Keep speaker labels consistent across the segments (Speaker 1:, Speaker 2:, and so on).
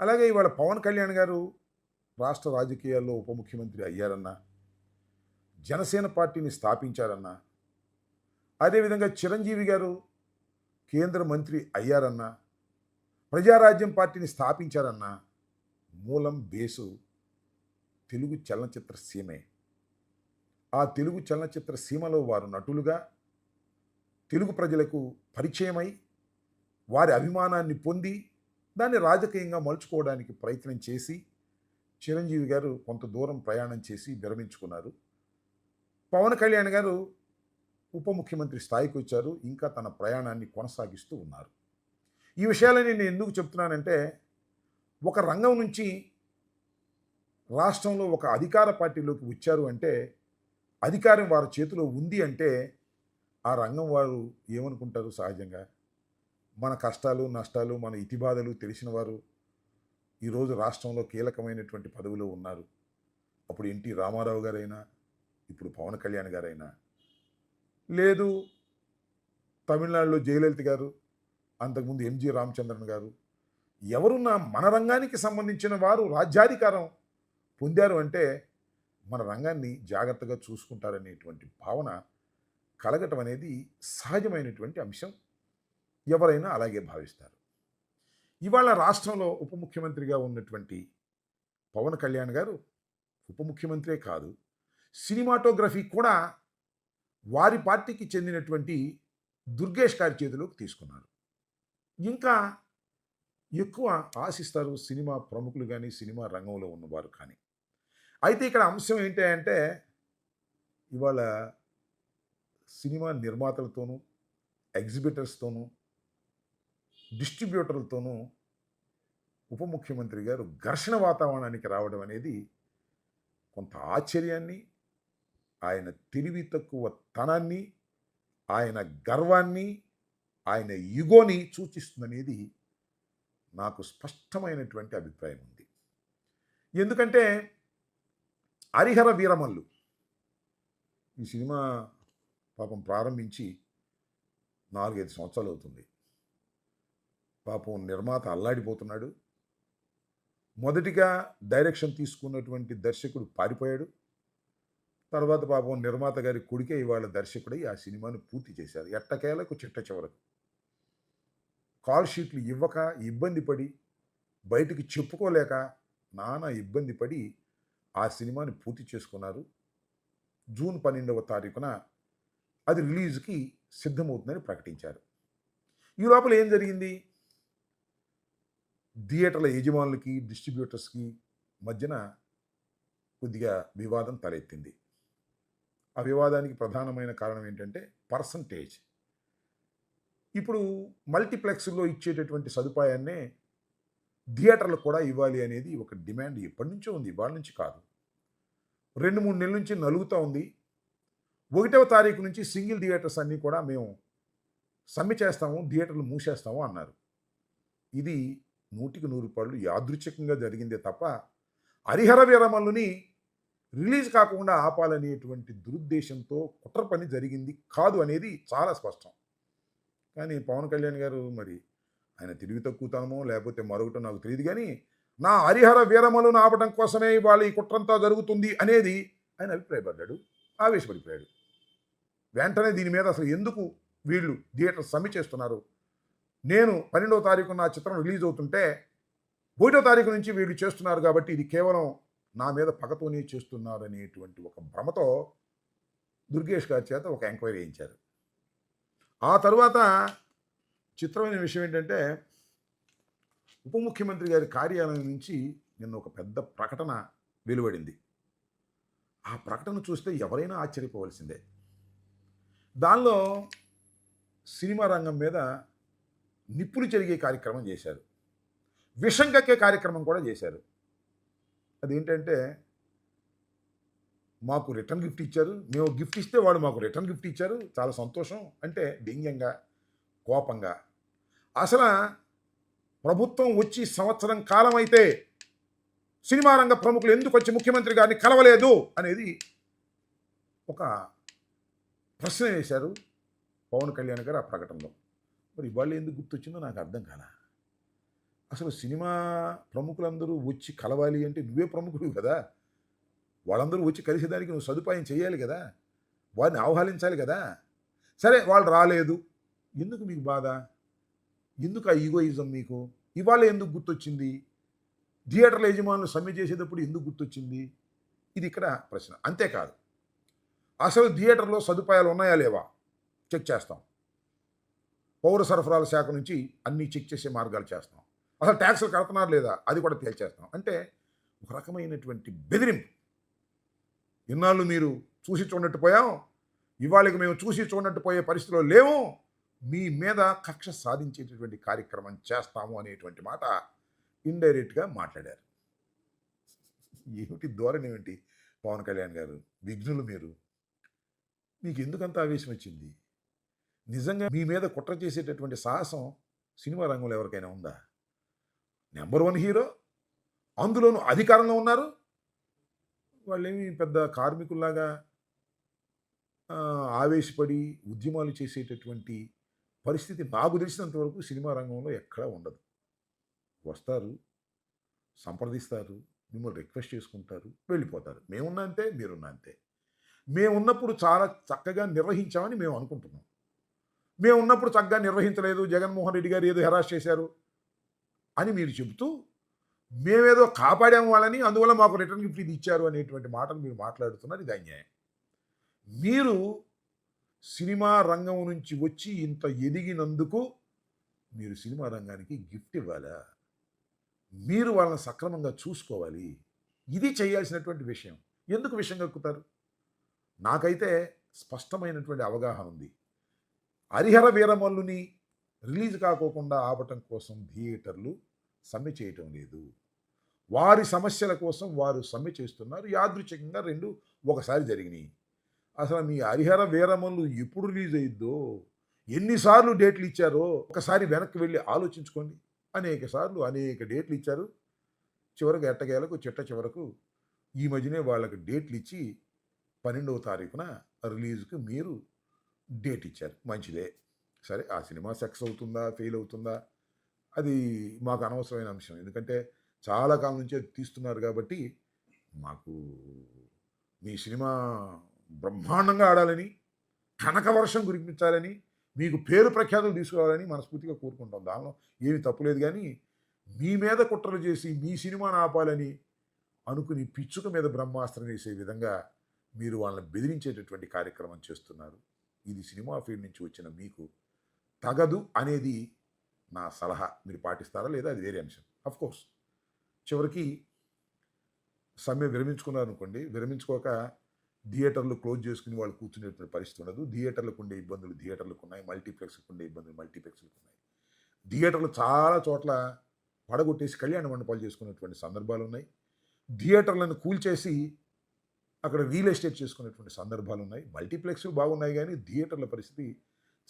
Speaker 1: అలాగే ఇవాళ పవన్ కళ్యాణ్ గారు రాష్ట్ర రాజకీయాల్లో ఉప ముఖ్యమంత్రి అయ్యారన్నా జనసేన పార్టీని స్థాపించారన్నా అదేవిధంగా చిరంజీవి గారు కేంద్ర మంత్రి అయ్యారన్నా ప్రజారాజ్యం పార్టీని స్థాపించారన్నా మూలం బేసు తెలుగు చలనచిత్ర సీమే. ఆ తెలుగు చలనచిత్ర సీమలో వారు నటులుగా తెలుగు ప్రజలకు పరిచయమై వారి అభిమానాన్ని పొంది దాన్ని రాజకీయంగా మలుచుకోవడానికి ప్రయత్నం చేసి చిరంజీవి గారు కొంత దూరం ప్రయాణం చేసి విరమించుకున్నారు. పవన్ కళ్యాణ్ గారు ఉప ముఖ్యమంత్రి స్థాయికి వచ్చారు. ఇంకా తన ప్రయాణాన్ని కొనసాగిస్తూ ఉన్నారు. ఈ విషయాలని నేను ఎందుకు చెప్తున్నానంటే ఒక రంగం నుంచి రాష్ట్రంలో ఒక అధికార పార్టీలోకి వచ్చారు అంటే అధికారం వారి చేతిలో ఉంది అంటే ఆ రంగం వారు ఏమనుకుంటారు సహజంగా? మన కష్టాలు నష్టాలు మన ఇతిబాధలు తెలిసిన వారు ఈరోజు రాష్ట్రంలో కీలకమైనటువంటి పదవిలో ఉన్నారు. అప్పుడు ఎన్టీ రామారావు గారైనా ఇప్పుడు పవన్ కళ్యాణ్ గారైనా లేదు తమిళనాడులో జయలలిత గారు అంతకుముందు ఎంజి రామచంద్రన్ గారు ఎవరున్నా మన రంగానికి సంబంధించిన వారు రాజ్యాధికారం పొందారు అంటే మన రంగాన్ని జాగ్రత్తగా చూసుకుంటారనేటువంటి భావన కలగటం అనేది సహజమైనటువంటి అంశం. ఎవరైనా అలాగే భావిస్తారు. ఇవాళ రాష్ట్రంలో ఉప ముఖ్యమంత్రిగా ఉన్నటువంటి పవన్ కళ్యాణ్ గారు ఉప ముఖ్యమంత్రే కాదు సినిమాటోగ్రఫీ కూడా వారి పార్టీకి చెందినటువంటి దుర్గేష్ గారి చేతిలోకి తీసుకున్నారు. ఇంకా ఎక్కువ ఆశిస్తారు సినిమా ప్రముఖులు కానీ సినిమా రంగంలో ఉన్నవారు కానీ. అయితే ఇక్కడ అంశం ఏంటి అంటే ఇవాళ సినిమా నిర్మాతలతోనూ ఎగ్జిబిటర్స్తోనూ డిస్ట్రిబ్యూటర్లతోనూ ఉప ముఖ్యమంత్రి గారు ఘర్షణ వాతావరణానికి రావడం అనేది కొంత ఆశ్చర్యాన్ని ఆయన తెలివి తక్కువ తనాన్ని ఆయన గర్వాన్ని ఆయన యుగోని సూచిస్తుందనేది నాకు స్పష్టమైనటువంటి అభిప్రాయం ఉంది. ఎందుకంటే హరిహర వీరమల్లు ఈ సినిమా పాపం ప్రారంభించి నాలుగైదు సంవత్సరాలు అవుతుంది. పాపం నిర్మాత అల్లాడిపోతున్నాడు. మొదటిగా డైరెక్షన్ తీసుకున్నటువంటి దర్శకుడు పారిపోయాడు. తర్వాత పాపం నిర్మాత గారి కొడుకే ఇవాళ దర్శకుడై ఆ సినిమాను పూర్తి చేశారు. ఎట్టకేలకు చిట్ట చివరకు. కాల్ షీట్లు ఇవ్వక ఇబ్బంది పడి బయటికి చెప్పుకోలేక నానా ఇబ్బంది పడి ఆ సినిమాని పూర్తి చేసుకున్నారు. జూన్ పన్నెండవ తారీఖున అది రిలీజ్కి సిద్ధమవుతుందని ప్రకటించారు. ఈ లోపల ఏం జరిగింది? థియేటర్ల యజమానులకి డిస్ట్రిబ్యూటర్స్కి మధ్యన కొద్దిగా వివాదం తలెత్తింది. ఆ వివాదానికి ప్రధానమైన కారణం ఏంటంటే పర్సంటేజ్. ఇప్పుడు మల్టీప్లెక్స్లో ఇచ్చేటటువంటి సదుపాయాన్నే థియేటర్లకు కూడా ఇవ్వాలి అనేది ఒక డిమాండ్ ఎప్పటి నుంచో ఉంది వాళ్ళ నుంచి కాదు. రెండు మూడు నెలల నుంచి నలుగుతూ ఉంది. ఒకటవ తారీఖు నుంచి సింగిల్ థియేటర్స్ అన్నీ కూడా మేము సమ్మె చేస్తాము థియేటర్లు మూసేస్తాము అన్నారు. ఇది నూటికి నూరు రూపాయలు యాదృచ్ఛికంగా జరిగిందే తప్ప హరిహర వీరమల్లుని రిలీజ్ కాకుండా ఆపాలనేటువంటి దురుద్దేశంతో కుట్ర పని జరిగింది కాదు అనేది చాలా స్పష్టం. కానీ పవన్ కళ్యాణ్ గారు మరి ఆయన తిరిగి తక్కువతనమో లేకపోతే మరొకటో నాకు తెలియదు కానీ నా హరిహర వీరమలను ఆపడం కోసమే ఇవాళ ఈ కుట్రంతా జరుగుతుంది అనేది ఆయన అభిప్రాయపడ్డాడు ఆవేశపడిపోయాడు. వెంటనే దీని మీద అసలు ఎందుకు వీళ్ళు థియేటర్ సమ్మె చేస్తున్నారు? నేను పన్నెండవ తారీఖు నా చిత్రం రిలీజ్ అవుతుంటే ఒకటో తారీఖు నుంచి వీళ్ళు చేస్తున్నారు కాబట్టి ఇది కేవలం నా మీద పగతోనే చేస్తున్నారు అనేటువంటి ఒక భ్రమతో దుర్గేష్ గారి చేత ఒక ఎంక్వైరీ చేయించారు ఆ తర్వాత చిత్రమైన విషయం ఏంటంటే ఉప ముఖ్యమంత్రి గారి కార్యాలయం నుంచి నిన్న ఒక పెద్ద ప్రకటన వెలువడింది. ఆ ప్రకటన చూస్తే ఎవరైనా ఆశ్చర్యపోవలసిందే. దానిలో సినిమా రంగం మీద నిప్పులు చెరిగే కార్యక్రమం చేశారు. విషం కక్కే కార్యక్రమం కూడా చేశారు. అదేంటంటే మాకు రిటర్న్ గిఫ్ట్ ఇచ్చారు. మేము గిఫ్ట్ ఇస్తే వాడు మాకు రిటర్న్ గిఫ్ట్ ఇచ్చారు. చాలా సంతోషం. అంటే వ్యంగ్యంగా కోపంగా. అసలు ప్రభుత్వం వచ్చి సంవత్సరం కాలం అయితే సినిమా రంగ ప్రముఖులు ఎందుకు వచ్చి ముఖ్యమంత్రి గారిని కలవలేదు అనేది ఒక ప్రశ్న వేశారు పవన్ కళ్యాణ్ గారు ఆ ప్రకటనలో. మరి ఇవాళ ఎందుకు గుర్తొచ్చిందో నాకు అర్థం కాల. అసలు సినిమా ప్రముఖులందరూ వచ్చి కలవాలి అంటే నువ్వే ప్రముఖుడు కదా. వాళ్ళందరూ వచ్చి కలిసేదానికి నువ్వు సదుపాయం చేయాలి కదా. వారిని ఆహ్వానించాలి కదా. సరే వాళ్ళు రాలేదు. ఎందుకు మీకు బాధ? ఎందుకు ఆ ఈగోయిజం మీకు? ఇవాళ ఎందుకు గుర్తొచ్చింది? థియేటర్ల యజమానులు సమ్మె చేసేటప్పుడు ఎందుకు గుర్తొచ్చింది? ఇది ఇక్కడ ప్రశ్న. అంతేకాదు. అసలు థియేటర్లో సదుపాయాలు ఉన్నాయా లేవా? చెక్ చేస్తాం. పౌర సరఫరాల శాఖ నుంచి అన్నీ చెక్ చేసే మార్గాలు చేస్తాం అసలు ట్యాక్సులు కడుతున్నారు లేదా? అది కూడా తేల్చేస్తాం అంటే ఒక రకమైనటువంటి బెదిరింపు. ఇన్నాళ్ళు మీరు చూసి చూడట్టు పోయాం. ఇవాళకి మేము చూసి చూడనట్టు పోయే పరిస్థితిలో లేము. మీ మీద కక్ష సాధించేటటువంటి కార్యక్రమం చేస్తాము అనేటువంటి మాట ఇండైరెక్ట్గా మాట్లాడారు. ఏమిటి ధోరణి ఏమిటి పవన్ కళ్యాణ్ గారు? విఘ్నులు మీరు. మీకు ఎందుకంత ఆవేశం వచ్చింది? నిజంగా మీ మీద కుట్ర చేసేటటువంటి సాహసం సినిమా రంగంలో ఎవరికైనా ఉందా? నెంబర్ వన్ హీరో అందులోనూ అధికారంలో ఉన్నారు? వాళ్ళేమి పెద్ద కార్మికుల్లాగా ఆవేశపడి ఉద్యమాలు చేసేటటువంటి పరిస్థితి నాకు తెలిసినంత వరకు సినిమా రంగంలో ఎక్కడా ఉండదు. వస్తారు సంప్రదిస్తారు మిమ్మల్ని రిక్వెస్ట్ చేసుకుంటారు వెళ్ళిపోతారు. మేమున్నా అంతే మీరున్నా అంతే. మేమున్నప్పుడు చాలా చక్కగా నిర్వహించామని మేము అనుకుంటున్నాం. మేము ఉన్నప్పుడు చక్కగా నిర్వహించలేదు. జగన్మోహన్ రెడ్డి గారు ఏదో హెరాస్ చేశారు అని మీరు చెబుతూ మేమేదో కాపాడాము వాళ్ళని అందువల్ల మాకు రిటర్న్ గిఫ్ట్ ఇది ఇచ్చారు అనేటువంటి మాటలు మీరు మాట్లాడుతున్నారు. ఇది అన్యాయం. మీరు సినిమా రంగం నుంచి వచ్చి ఇంత ఎదిగినందుకు మీరు సినిమా రంగానికి గిఫ్ట్ ఇవ్వాలా? మీరు వాళ్ళని సక్రమంగా చూసుకోవాలి. ఇది చేయాల్సినటువంటి విషయం. ఎందుకు విషయం కక్కుతారు? నాకైతే స్పష్టమైనటువంటి అవగాహన ఉంది. హరిహర వీరమల్లుని రిలీజ్ కాకోకుండా ఆపటం కోసం థియేటర్లు సమ్మె చేయటం లేదు. వారి సమస్యల కోసం వారు సమ్మె చేస్తున్నారు. యాదృచ్ఛికంగా రెండు ఒకసారి జరిగినాయి. అసలు మీ హరిహర వీరమల్లు ఎప్పుడు రిలీజ్ అయ్యిద్దో ఎన్నిసార్లు డేట్లు ఇచ్చారో ఒకసారి వెనక్కి వెళ్ళి ఆలోచించుకోండి. అనేక సార్లు అనేక డేట్లు ఇచ్చారు. చివరకు ఎట్టగేలకు చిట్ట చివరకు ఈ మధ్యనే వాళ్ళకి డేట్లు ఇచ్చి పన్నెండవ తారీఖున రిలీజ్కి మీరు డేట్ ఇచ్చారు. మంచిదే. సరే ఆ సినిమా సక్సెస్ అవుతుందా ఫెయిల్ అవుతుందా? అది మాకు అనవసరమైన అంశం. ఎందుకంటే చాలా కాలం నుంచే తీస్తున్నారు కాబట్టి మాకు మీ సినిమా బ్రహ్మాండంగా ఆడాలని కనక వర్షం కురిపించాలని మీకు పేరు ప్రఖ్యాతులు తీసుకురావాలని మనస్ఫూర్తిగా కోరుకుంటాం. దానిలో ఏమీ తప్పులేదు కానీ మీ మీద కుట్రలు చేసి మీ సినిమాను ఆపాలని అనుకుని పిచ్చుక మీద బ్రహ్మాస్త్రం వేసే విధంగా మీరు వాళ్ళని బెదిరించేటటువంటి కార్యక్రమం చేస్తున్నారు. ఇది సినిమా ఫీల్డ్ నుంచి వచ్చిన మీకు తగదు అనేది నా సలహా. మీరు పాటిస్తారా లేదా అది వేరే అంశం. కోర్స్ చివరికి సమ్మె విరమించుకున్నారు అనుకోండి విరమించుకోక థియేటర్లు క్లోజ్ చేసుకుని వాళ్ళు కూర్చునేటువంటి పరిస్థితి ఉండదు. థియేటర్లకు ఉండే ఇబ్బందులు థియేటర్లకు ఉన్నాయి. మల్టీప్లెక్స్కి ఉండే ఇబ్బందులు మల్టీప్లెక్స్లకు ఉన్నాయి. థియేటర్లు చాలా చోట్ల పడగొట్టేసి కళ్యాణ మండపాలు చేసుకునేటువంటి సందర్భాలు ఉన్నాయి. థియేటర్లను కూల్చేసి అక్కడ రియల్ ఎస్టేట్ చేసుకునేటువంటి సందర్భాలు ఉన్నాయి. మల్టీప్లెక్స్ బాగున్నాయి కానీ థియేటర్ల పరిస్థితి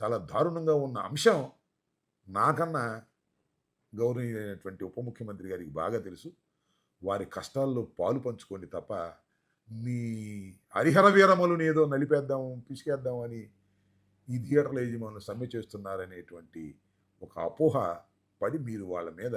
Speaker 1: చాలా దారుణంగా ఉన్న అంశం నాకన్నా గౌరవమైనటువంటి ఉప ముఖ్యమంత్రి గారికి బాగా తెలుసు. వారి కష్టాల్లో పాలు పంచుకోండి తప్ప మీ హరిహర వీరములను ఏదో నలిపేద్దాం పిసికేద్దాం అని ఈ థియేటర్ల యజమానులు సమ్మె చేస్తున్నారనేటువంటి ఒక అపోహ పడి మీరు వాళ్ళ మీద